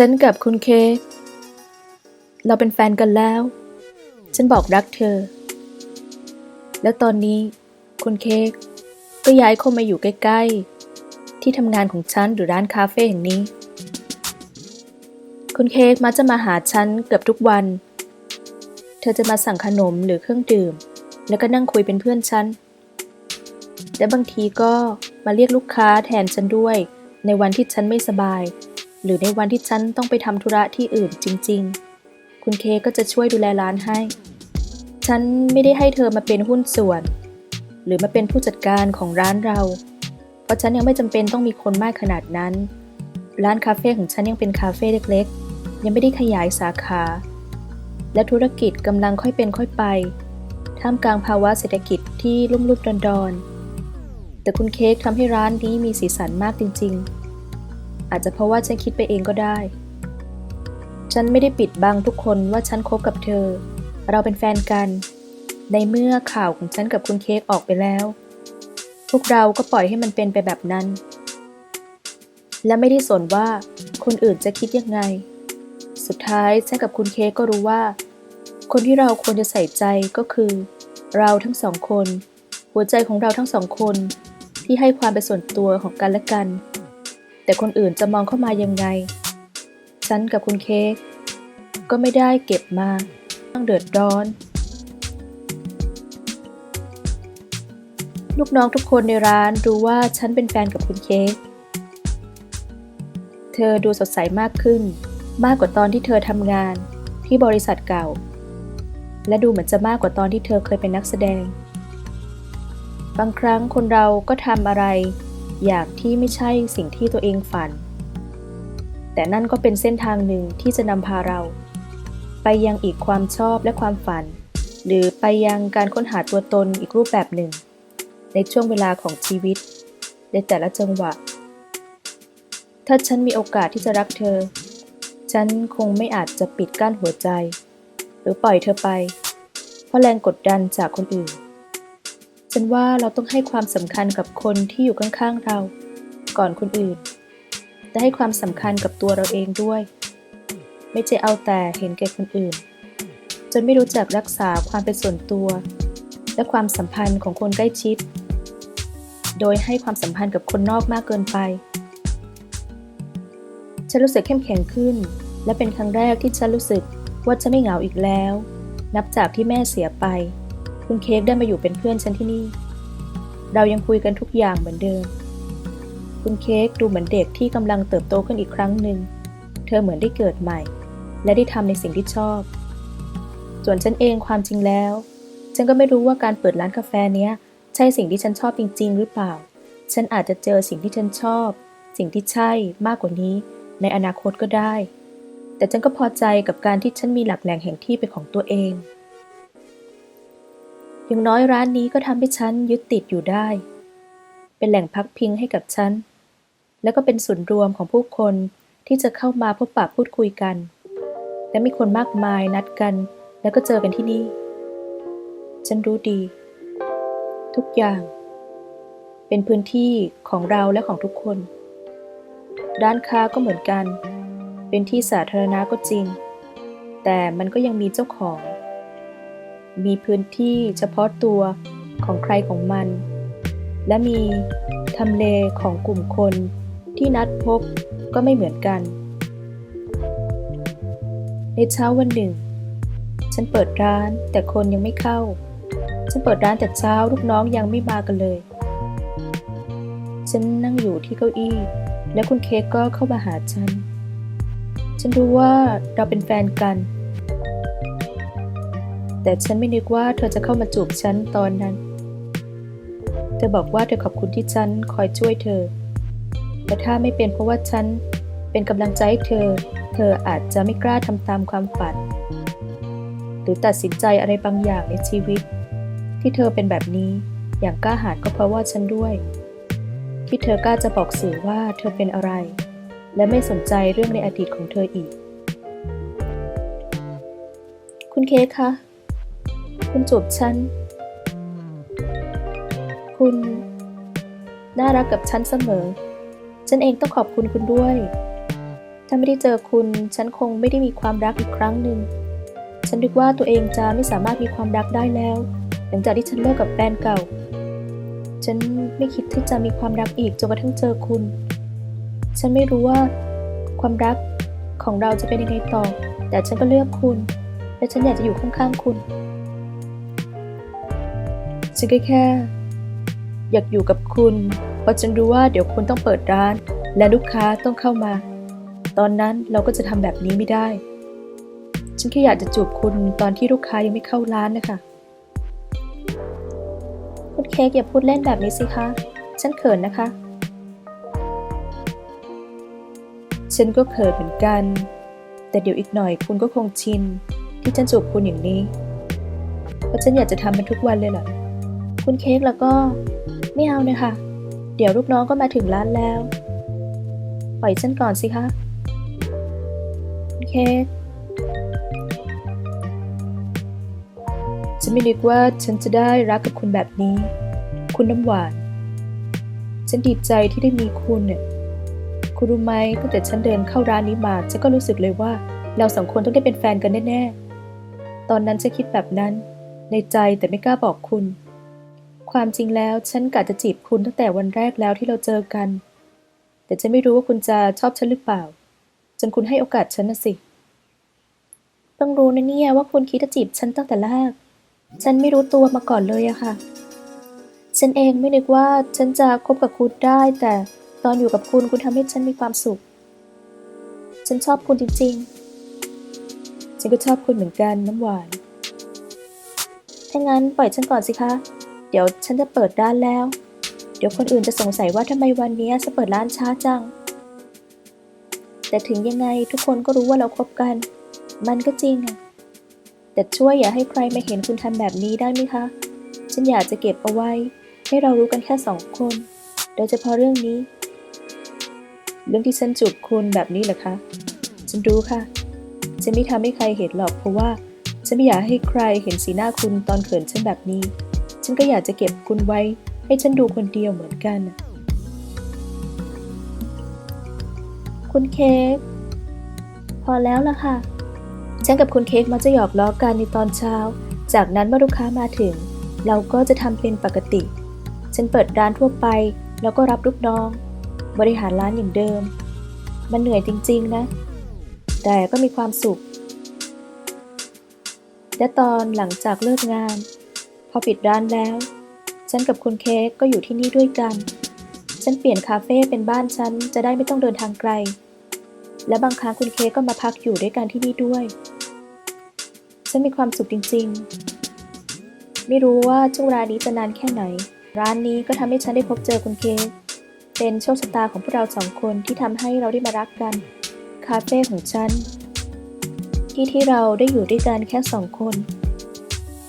ฉันกับคุณเค เราเป็นแฟนกันแล้ว ฉันบอกรักเธอ แล้วตอนนี้คุณเคก็ย้ายเข้ามาอยู่ใกล้ ๆ ที่ทำงานของฉันหรือร้านคาเฟ่แห่งนี้ คุณเคมักจะมาหาฉันเกือบทุกวัน เธอจะมาสั่งขนมหรือเครื่องดื่ม แล้วก็นั่งคุยเป็นเพื่อนฉัน และบางทีก็มาเรียกลูกค้าแทนฉันด้วย ในวันที่ฉันไม่สบาย หรือในวันที่ฉันต้องไปทำธุระที่อื่นจริง ๆ คุณเคก็จะช่วยดูแลร้านให้ ฉันไม่ได้ให้เธอมาเป็นหุ้นส่วน หรือมาเป็นผู้จัดการของร้านเรา เพราะฉันยังไม่จำเป็นต้องมีคนมากขนาดนั้น ร้านคาเฟ่ของฉันยังเป็นคาเฟ่เล็กๆ ยังไม่ได้ขยายสาขา และธุรกิจกำลังค่อยเป็นค่อยไป ท่ามกลางภาวะเศรษฐกิจที่ลุ่มลุกดอนดอนๆแต่คุณเค้กทำให้ร้านนี้มีสีสันมากจริง ๆ อาจจะเพราะว่าฉันคิดไปเองก็ได้ ฉันไม่ได้ปิดบังทุกคนว่าฉันคบกับเธอ เราเป็นแฟนกัน ในเมื่อข่าวของฉันกับคุณเค้กออกไปแล้ว พวกเราก็ปล่อยให้มันเป็นไปแบบนั้น และไม่ได้สนว่าคนอื่นจะคิดยังไง สุดท้ายฉันกับคุณเค้กก็รู้ว่า คนที่เราควรจะใส่ใจก็คือ เราทั้งสองคน หัวใจของเราทั้งสองคนที่ให้ความเป็นส่วนตัวของกันและกัน แต่คนอื่นจะมองเข้ามายังไงฉันกับคุณเค้กก็ไม่ได้เก็บมาต้องเดือดร้อน ลูกน้องทุกคนในร้านรู้ว่าฉันเป็นแฟนกับคุณเค้กเธอดูสดใสมากขึ้น มากกว่าตอนที่เธอทำงานที่บริษัทเก่า และดูเหมือนจะมากกว่าตอนที่เธอเคยเป็นนักแสดง บางครั้งคนเราก็ทำอะไร อยางที่ไม่ใช่สิ่งที่ตัวเองฝัน แต่นั่นก็เป็นเส้นทางหนึ่งที่จะนำพาเรา ไปยังอีกความชอบและความฝัน หรือไปยังการค้นหาตัวตนอีกรูปแบบหนึ่ง ในช่วงเวลาของชีวิต ในแต่ละจังหวะ ถ้าฉันมีโอกาสที่จะรักเธอ ฉันคงไม่อาจจะปิดกั้นหัวใจ หรือปล่อยเธอไป เพราะแรงกดดันจากคนอื่น ฉันว่าเราต้องให้ความสำคัญกับคนที่อยู่ข้างๆเรา ก่อนคนอื่นและให้ความสำคัญกับตัวเราเองด้วย ไม่ใช่เอาแต่เห็นแก่คนอื่น จนไม่รู้จักรักษาความเป็นส่วนตัว และความสัมพันธ์ของคนใกล้ชิด โดยให้ความสัมพันธ์กับคนนอกมากเกินไป ฉันรู้สึกเข้มแข็งขึ้น และเป็นครั้งแรกที่ฉันรู้สึกว่าจะไม่เหงาอีกแล้ว นับจากที่แม่เสียไป คุณเค้กได้มาอยู่เป็นเพื่อนฉันที่นี่ เรายังคุยกันทุกอย่างเหมือนเดิม คุณเค้กดูเหมือนเด็กที่กำลังเติบโตขึ้นอีกครั้งหนึ่ง เธอเหมือนได้เกิดใหม่ และได้ทำในสิ่งที่ชอบ ส่วนฉันเองความจริงแล้ว ฉันก็ไม่รู้ว่าการเปิดร้านกาแฟเนี้ย ใช่สิ่งที่ฉันชอบจริง ๆ หรือเปล่า ฉันอาจจะเจอสิ่งที่ฉันชอบ สิ่งที่ใช่มากกว่านี้ ในอนาคตก็ได้ แต่ฉันก็พอใจกับการที่ฉันมีหลักแหล่งแห่งที่เป็นของตัวเอง อย่างน้อยร้านนี้ก็ทำให้ฉันยึดติดอยู่ได้ เป็นแหล่งพักพิงให้กับฉัน แล้วก็เป็นศูนย์รวมของผู้คนที่จะเข้ามาพบปะพูดคุยกัน และมีคนมากมายนัดกัน แล้วก็เจอกันที่นี่ ฉันรู้ดี ทุกอย่าง เป็นพื้นที่ของเราและของทุกคน ร้านค้าก็เหมือนกัน เป็นที่สาธารณะก็จริง แต่มันก็ยังมีเจ้าของ มีพื้นที่เฉพาะตัวของใครของมัน และมีทำเลของกลุ่มคนที่นัดพบก็ไม่เหมือนกัน ในเช้าวันหนึ่ง ฉันเปิดร้านแต่คนยังไม่เข้า ฉันเปิดร้านแต่เช้าลูกน้องยังไม่มากันเลย ฉันนั่งอยู่ที่เก้าอี้ และคุณเค้กก็เข้ามาหาฉัน ฉันรู้ว่าเราเป็นแฟนกัน แต่ฉันไม่นึกว่าเธอจะเข้ามาจูบฉันตอนนั้น เธอบอกว่าเธอขอบคุณที่ฉันคอยช่วยเธอ แต่ถ้าไม่เป็นเพราะว่าฉันเป็นกำลังใจให้เธอ เธออาจจะไม่กล้าทำตามความฝัน หรือตัดสินใจอะไรบางอย่างในชีวิต ที่เธอเป็นแบบนี้อย่างกล้าหาญก็เพราะว่าฉันด้วย ที่เธอกล้าจะบอกสื่อว่าเธอเป็นอะไร และไม่สนใจเรื่องในอดีตของเธออีก คุณเค้กคะ คุณจูบฉัน คุณ น่ารักกับฉันเสมอ ฉันเองต้องขอบคุณคุณด้วย ถ้าไม่ได้เจอคุณ ฉันคงไม่ได้มีความรักอีกครั้งหนึ่ง ฉันนึกว่าตัวเองจะไม่สามารถมีความรักได้แล้ว หลังจากที่ฉันเลิกกับแฟนเก่า ฉันไม่คิดที่จะมีความรักอีกจนกระทั่งเจอคุณ ฉันไม่รู้ว่า ความรักของเราจะเป็นยังไงต่อ แต่ฉันก็เลือกคุณ และฉันอยากจะอยู่ข้างๆคุณ ฉันก็แค่ อยากอยู่กับคุณ เพราะฉันรู้ว่าเดี๋ยวคุณต้องเปิดร้าน และลูกค้าต้องเข้ามา ตอนนั้นเราก็จะทำแบบนี้ไม่ได้ ฉันแค่อยากจะจูบคุณตอนที่ลูกค้ายังไม่เข้าร้านนะคะคุณเค้กอย่าพูดเล่นแบบนี้สิคะ ฉันเขินนะคะ ฉันก็เขินเหมือนกัน แต่เดี๋ยวอีกหน่อยคุณก็คงชินที่ฉันจูบคุณอย่างนี้ เพราะฉันอยากจะทำมันทุกวันเลยล่ะ คุณเค้กแล้วก็ไม่เอานะคะเดี๋ยวลูกน้องก็มาถึงร้านแล้ว ปล่อยฉันก่อนสิคะคุณเค้กฉันไม่นึกว่าฉันจะได้รักกับคุณแบบนี้ คุณน้ำหวาน ฉันดีใจที่ได้มีคุณเนี่ยคุณรู้ไหมตั้งแต่ฉันเดินเข้าร้านนี้มาฉันก็รู้สึกเลยว่า เราสองคนต้องได้เป็นแฟนกันแน่ๆ ตอนนั้นฉันคิดแบบนั้น ในใจแต่ไม่กล้าบอกคุณ ความจริงแล้วฉันกะจะจีบคุณตั้งแต่วันแรกแล้วที่เราเจอกัน แต่ฉันไม่รู้ว่าคุณจะชอบฉันหรือเปล่า จนคุณให้โอกาสฉันนะสิ ต้องรู้นะเนี่ยว่าคุณคิดจะจีบฉันตั้งแต่แรก ฉันไม่รู้ตัวมาก่อนเลยอะค่ะ ฉันเองไม่นึกว่าฉันจะคบกับคุณได้ แต่ตอนอยู่กับคุณคุณทำให้ฉันมีความสุข ฉันชอบคุณจริง ๆ ฉันก็ชอบคุณเหมือนกันน้ำหวาน ถ้างั้นปล่อยฉันก่อนสิคะ เดี๋ยวฉันจะเปิดร้านแล้ว เดี๋ยวคนอื่นจะสงสัยว่าทำไมวันนี้ฉันเปิดร้านช้าจัง แต่ถึงยังไงทุกคนก็รู้ว่าเราคบกัน มันก็จริง แต่ช่วยอย่าให้ใครมาเห็นคุณทำแบบนี้ได้ไหมคะ ฉันอยากจะเก็บเอาไว้ ให้เรารู้กันแค่สองคน โดยเฉพาะเรื่องนี้ เรื่องที่ฉันจูบคุณแบบนี้เหรอคะ ฉันรู้ค่ะ ฉันไม่ทำให้ใครเห็นหรอกเพราะว่าฉันไม่อยากให้ใครเห็นสีหน้าคุณตอนเขินฉันแบบนี้ ฉันก็อยากจะเก็บคุณไว้ ให้ฉันดูคนเดียวเหมือนกัน คุณเค้กพอแล้วล่ะค่ะ ฉันกับคุณเค้กมักจะหยอกล้อกันในตอนเช้า จากนั้นเมื่อลูกค้ามาถึง เราก็จะทำเป็นปกติ ฉันเปิดร้านทั่วไปแล้วก็รับลูกน้อง บริหารร้านอย่างเดิม มันเหนื่อยจริงๆนะ แต่ก็มีความสุข และตอนหลังจากเลิกงาน อปิดร้านแล้ว ฉันกับคุณเค้กก็อยู่ที่นี่ด้วยกัน ฉันเปลี่ยนคาเฟ่เป็นบ้านฉันจะได้ไม่ต้องเดินทางไกล และบางครั้งคุณเค้กก็มาพักอยู่ด้วยกันที่นี่ด้วย ฉันมีความสุขจริง ๆ ไม่รู้ว่าช่วงเวลานี้จะนานแค่ไหน ร้านนี้ก็ทำให้ฉันได้พบเจอคุณเค้กเป็นโชคชะตาของพวกเราสองคนที่ทำให้เราได้มารักกัน คาเฟ่ของฉันที่ที่เราได้อยู่ด้วยกันแค่สองคน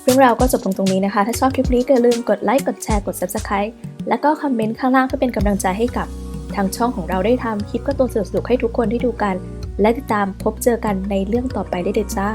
รื่องราวก็จบลงตรงนี้นะคะ ถ้าชอบคลิปนี้ก็อย่าลืมกดไลค์ กดแชร์ กด Subscribe และก็คอมเมนต์ข้างล่างเพื่อเป็นกำลังใจให้กับทางช่องของเราได้ทำคลิปก็ตัวสนุกๆให้ทุกคนได้ดูกัน และติดตามพบเจอกันในเรื่องต่อไปได้เลยจ้า